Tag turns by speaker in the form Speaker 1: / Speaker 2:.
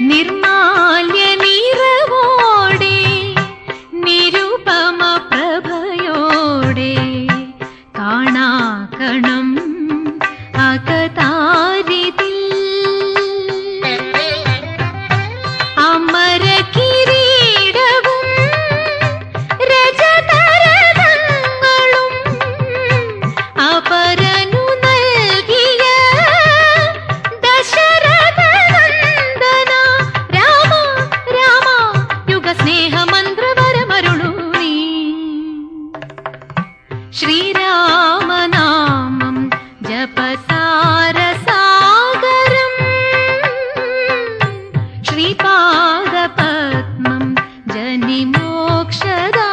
Speaker 1: നിർമാല്യ നിറവോടെ നിരുപമ പ്രഭയോടെ കാണാക്കണം അകതാരിതിൽ श्रीरामनामं जपतारसागरम् श्रीपादपद्मं जनिमोक्षदा